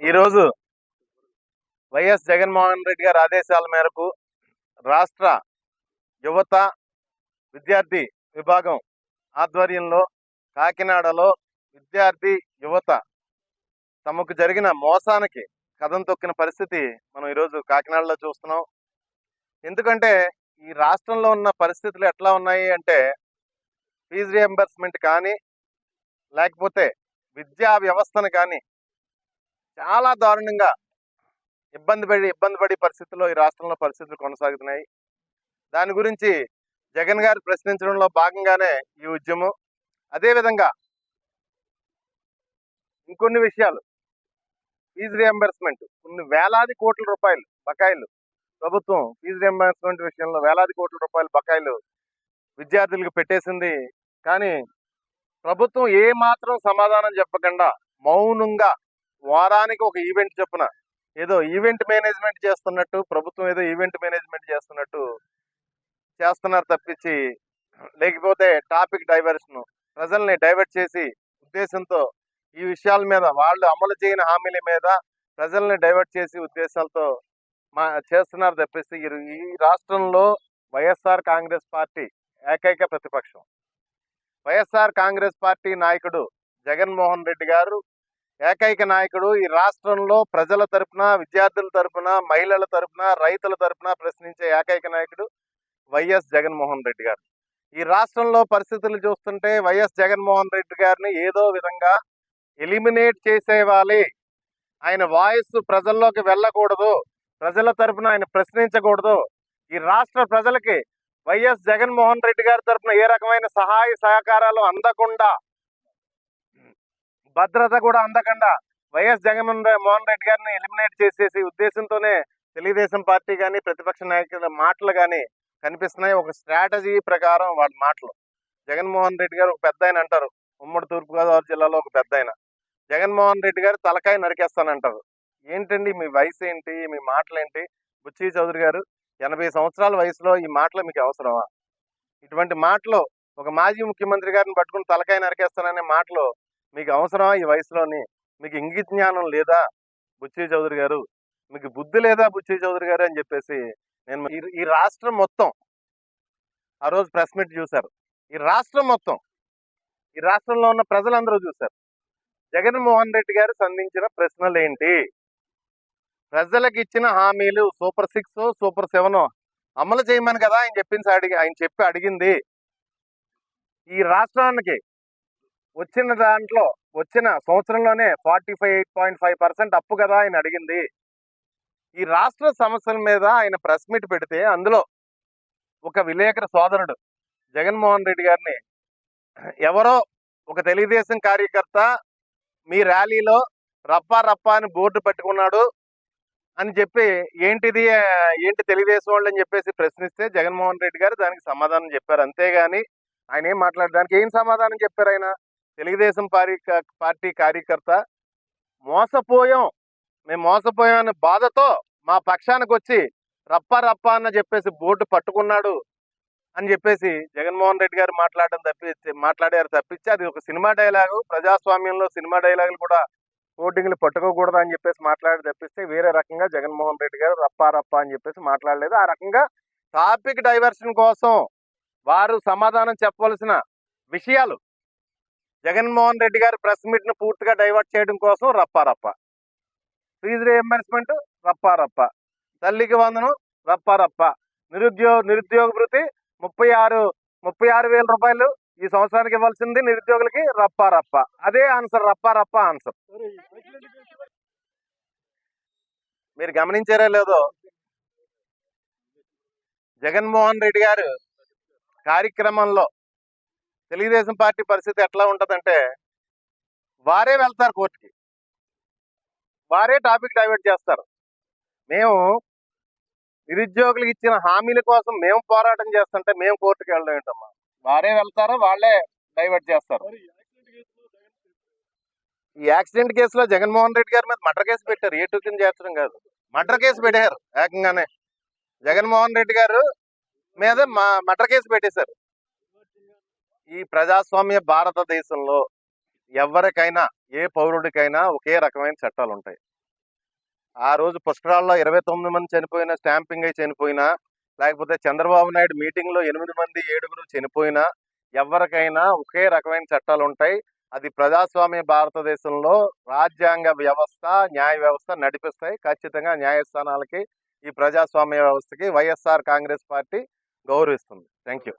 ఈరోజు వైఎస్ జగన్మోహన్ రెడ్డి గారి ఆదేశాల మేరకు రాష్ట్ర యువత విద్యార్థి విభాగం ఆధ్వర్యంలో కాకినాడలో విద్యార్థి యువత తమకు జరిగిన మోసానికి కథం తొక్కిన పరిస్థితి మనం ఈరోజు కాకినాడలో చూస్తున్నాం. ఎందుకంటే ఈ రాష్ట్రంలో ఉన్న పరిస్థితులు ఎట్లా ఉన్నాయి అంటే ఫీజు రియంబర్స్మెంట్ కానీ లేకపోతే విద్యా వ్యవస్థను కానీ చాలా దారుణంగా ఇబ్బంది పడి ఇబ్బంది పడే పరిస్థితుల్లో ఈ రాష్ట్రంలో పరిస్థితులు కొనసాగుతున్నాయి. దాని గురించి జగన్ గారు ప్రశ్నించడంలో భాగంగానే ఈ ఉద్యమం. అదేవిధంగా ఇంకొన్ని విషయాలు. Fee reimbursement. కొన్ని వేలాది కోట్ల రూపాయలు బకాయిలు. ప్రభుత్వం ఫీజు రియంబర్స్మెంట్ విషయంలో వేలాది కోట్ల రూపాయలు బకాయిలు విద్యార్థులకు పెట్టేసింది. కానీ ప్రభుత్వం ఏ మాత్రం సమాధానం చెప్పకుండా మౌనంగా వారానికి ఒక ఈవెంట్ చొప్పున ఏదో ఈవెంట్ మేనేజ్మెంట్ చేస్తున్నట్టు ప్రభుత్వం ఏదో ఈవెంట్ మేనేజ్మెంట్ చేస్తున్నట్టు చేస్తున్నారు తప్పించి లేకపోతే టాపిక్ డైవర్షన్ ప్రజల్ని డైవర్ట్ చేసి ఉద్దేశంతో ఈ విషయాల మీద వాళ్ళు అమలు చేయని హామీల మీద ప్రజల్ని డైవర్ట్ చేసి ఉద్దేశాలతో మా చేస్తున్నారు తప్పిస్తే ఈ- ఈ రాష్ట్రంలో వైఎస్ఆర్ కాంగ్రెస్ పార్టీ ఏకైక ప్రతిపక్షం. వైఎస్ఆర్ కాంగ్రెస్ పార్టీ నాయకుడు జగన్మోహన్ రెడ్డి గారు ఏకైక నాయకుడు ఈ రాష్ట్రంలో ప్రజల తరపున విద్యార్థుల తరపున మహిళల తరపున రైతుల తరపున ప్రశ్నించే ఏకైక నాయకుడు వైఎస్ జగన్మోహన్ రెడ్డి గారు. ఈ రాష్ట్రంలో పరిస్థితులు చూస్తుంటే వైఎస్ జగన్మోహన్ రెడ్డి గారిని ఏదో విధంగా ఎలిమినేట్ చేసేవాలి ఆయన వాయిస్ ప్రజల్లోకి వెళ్ళకూడదు. ప్రజల తరపున ఆయన ప్రశ్నించకూడదు. ఈ రాష్ట్ర ప్రజలకి వైఎస్ జగన్మోహన్ రెడ్డి గారి తరపున ఏ రకమైన సహాయ సహకారాలు అందకుండా భద్రత కూడా అందకుండా వైఎస్ జగన్ మోహన్ రెడ్డి గారిని ఎలిమినేట్ చేసేసి ఉద్దేశంతోనే తెలుగుదేశం పార్టీ కానీ ప్రతిపక్ష నాయకుల మాటలు కానీ కనిపిస్తున్నాయి. ఒక స్ట్రాటజీ ప్రకారం వాళ్ళ మాటలు. జగన్మోహన్ రెడ్డి గారు ఒక పెద్ద ఆయన అంటారు. ఉమ్మడి తూర్పుగోదావరి జిల్లాలో ఒక పెద్ద ఆయన. జగన్మోహన్ రెడ్డి గారు తలకాయ నరికేస్తానంటారు. ఏంటండి మీ వయసు ఏంటి? మీ మాటలు ఏంటి? బుచ్చి చౌదరి గారు ఎనభై సంవత్సరాల వయసులో ఈ మాటలు మీకు అవసరమా? ఇటువంటి మాటలు ఒక మాజీ ముఖ్యమంత్రి గారిని పట్టుకుని తలకాయ నరికేస్తాననే మాటలు మీకు అవసరమా ఈ వయసులోని? మీకు ఇంగిత జ్ఞానం లేదా? బుచ్చి చౌదరి గారు మీకు బుద్ధి లేదా బుచ్చి చౌదరి గారు అని చెప్పేసి నేను ఈ- ఈ రాష్ట్రం మొత్తం ఆ రోజు ప్రెస్ మీట్ చూశారు. ఈ రాష్ట్రం మొత్తం ఈ రాష్ట్రంలో ఉన్న ప్రజలందరూ చూశారు. జగన్మోహన్ రెడ్డి గారు సంధించిన ప్రశ్నలు ఏంటి? ప్రజలకు ఇచ్చిన హామీలు సూపర్ సిక్స్ సూపర్ సెవెన్ అమలు చేయమని కదా ఆయన చెప్పింది అడిగి ఆయన చెప్పి అడిగింది. ఈ రాష్ట్రానికి వచ్చిన దాంట్లో వచ్చిన సంవత్సరంలోనే forty five eight point five percent అప్పు కదా ఆయన అడిగింది. ఈ రాష్ట్ర సమస్యల మీద ఆయన ప్రెస్ మీట్ పెడితే అందులో ఒక విలేకరు సోదరుడు జగన్మోహన్ రెడ్డి గారిని ఎవరో ఒక తెలుగుదేశం కార్యకర్త మీ ర్యాలీలో రప్పా రప్పా అని బోర్డు పెట్టుకున్నాడు అని చెప్పి ఏంటిది ఏంటి తెలుగుదేశం వాళ్ళు అని చెప్పేసి ప్రశ్నిస్తే జగన్మోహన్ రెడ్డి గారు దానికి సమాధానం చెప్పారు. అంతేగాని ఆయన ఏం మాట్లాడడానికి ఏం సమాధానం చెప్పారు ఆయన? తెలుగుదేశం పార్టీ పార్టీ కార్యకర్త మోసపోయాం. మేము మోసపోయాం అనే బాధతో మా పక్షానికి వచ్చి రప్ప రప్ప అన్న చెప్పేసి బోర్డు పట్టుకున్నాడు అని చెప్పేసి జగన్మోహన్ రెడ్డి గారు మాట్లాడడం తప్పించి మాట్లాడారు తప్పించి అది ఒక సినిమా డైలాగు ప్రజాస్వామ్యంలో సినిమా డైలాగులు కూడా ఓటింగ్లు పట్టుకోకూడదు అని చెప్పేసి మాట్లాడి తప్పిస్తే వేరే రకంగా జగన్మోహన్ రెడ్డి గారు రప్పా రప్పా అని చెప్పేసి మాట్లాడలేదు. ఆ రకంగా టాపిక్ డైవర్షన్ కోసం వారు సమాధానం చెప్పవలసిన విషయాలు జగన్మోహన్ రెడ్డి గారు ప్రెస్ మీట్ను పూర్తిగా డైవర్ట్ చేయడం కోసం రప్పారప్ప ఫీజు రియంబర్స్మెంట్ రప్పారప్ప తల్లికి వందనం రప్పారప్ప నిరుద్యోగ నిరుద్యోగ భృతి ముప్పై ఆరు ముప్పై ఆరు వేల రూపాయలు ఈ సంవత్సరానికి ఇవ్వాల్సింది నిరుద్యోగులకి రప్పారప్ప అదే ఆన్సర్ రప్పారప్ప ఆన్సర్. మీరు గమనించారా లేదో? జగన్మోహన్ రెడ్డి గారు కార్యక్రమంలో తెలుగుదేశం పార్టీ పరిస్థితి ఎట్లా ఉంటదంటే వారే వెళ్తారు కోర్టుకి. వారే టాపిక్ డైవర్ట్ చేస్తారు. మేము నిరుద్యోగులకు ఇచ్చిన హామీల కోసం మేము పోరాటం చేస్తుంటే మేము కోర్టుకి వెళ్ళడం ఏంటమ్మా? వారే వెళ్తారు? వాళ్ళే డైవర్ట్ చేస్తారు. ఈ యాక్సిడెంట్ కేసులో జగన్మోహన్ రెడ్డి గారి మీద మర్డర్ కేసు పెట్టారు. ఏ టూ కింద చేర్చడం కాదు. మర్డర్ కేసు పెట్టారు ఏకంగానే. జగన్మోహన్ రెడ్డి గారు మీద మా మర్డర్ కేసు పెట్టేశారు. ఈ ప్రజాస్వామ్య భారతదేశంలో ఎవరికైనా ఏ పౌరుడికైనా ఒకే రకమైన చట్టాలు ఉంటాయి ఆ రోజు పుష్కరాల్లో ఇరవై తొమ్మిది మంది చనిపోయినా స్టాంపింగ్ అయి చనిపోయినా లేకపోతే చంద్రబాబు నాయుడు మీటింగ్లో ఎనిమిది మంది ఏడుగురు చనిపోయినా ఎవరికైనా ఒకే రకమైన చట్టాలు ఉంటాయి అది ప్రజాస్వామ్య భారతదేశంలో రాజ్యాంగ వ్యవస్థ న్యాయ వ్యవస్థ నడిపిస్తాయి. ఖచ్చితంగా న్యాయస్థానాలకి ఈ ప్రజాస్వామ్య వ్యవస్థకి YSR Congress party గౌరవిస్తుంది. Thank you